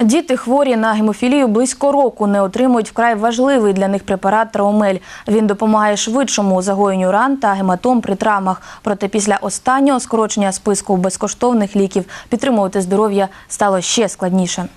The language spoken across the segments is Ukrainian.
Діти хворі на гемофілію близько року не отримують вкрай важливий для них препарат Траумель. Він допомагає швидшому загоєнню ран та гематом при травмах. Проте після останнього скорочення списку безкоштовних ліків підтримувати здоров'я стало ще складніше.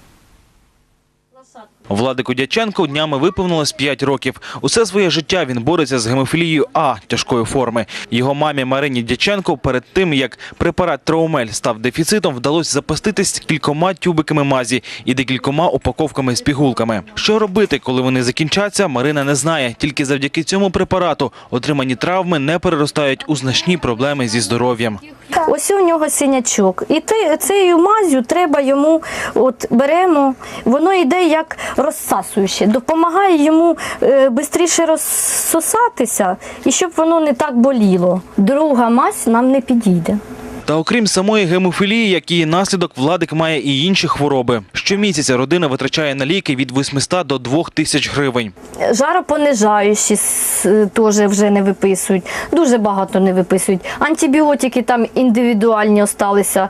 Владику Дяченко днями виповнилось 5 років. Усе своє життя він бореться з гемофілією А тяжкої форми. Його мамі Марині Дяченко перед тим, як препарат Траумель став дефіцитом, вдалося запаститись кількома тюбиками мазі і декількома упаковками з пігулками. Що робити, коли вони закінчаться, Марина не знає. Тільки завдяки цьому препарату отримані травми не переростають у значні проблеми зі здоров'ям. Ось у нього синячок. І те- цією мазю треба йому, от беремо, воно йде як розсасуюче, допомагає йому е, швидше розсосатися і щоб воно не так боліло. Друга мазь нам не підійде. Та окрім самої гемофілії, як її наслідок, Владик має і інші хвороби. Щомісяця родина витрачає на ліки від 800 до 2000 гривень. Жаропонижаючі с- теж вже не виписують, дуже багато не виписують. Антибіотики там індивідуальні залишилися,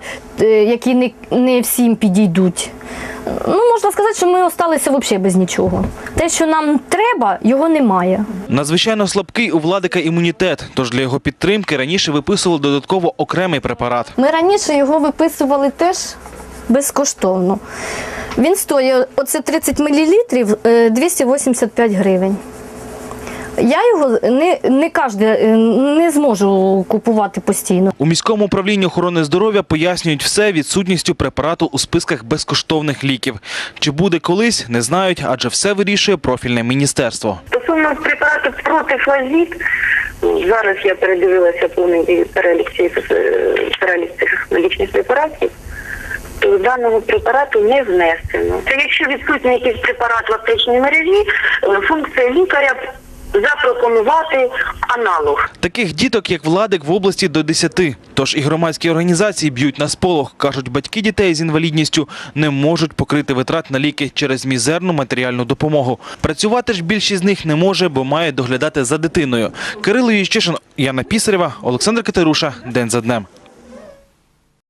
які не, не всім підійдуть. Ну, можна сказати, що ми залишилися взагалі без нічого. Те, що нам треба, його немає. Надзвичайно слабкий у Владика імунітет, тож для його підтримки раніше виписували додатково окремий препарат. Ми раніше його виписували теж безкоштовно. Він стоїть оце 30 мл 285 гривень. Я його не, не кожен е, не зможу купувати постійно. У міському управлінні охорони здоров'я пояснюють все відсутністю препарату у списках безкоштовних ліків. Чи буде колись, не знають, адже все вирішує профільне міністерство. Стосовно препарату протифазит, зараз я передивилася повний перелік цих е, перелік цих медичних препаратів. то Даного препарату не внесено. Це якщо відсутній якийсь препарат в аптечній мережі, е, функція лікаря запропонувати аналог. Таких діток, як Владик, в області до 10. Тож і громадські організації б'ють на сполох. Кажуть, батьки дітей з інвалідністю не можуть покрити витрат на ліки через мізерну матеріальну допомогу. Працювати ж більшість з них не може, бо має доглядати за дитиною. Кирило Ющишин, Яна Пісарєва, Олександр Катеруша. День за днем.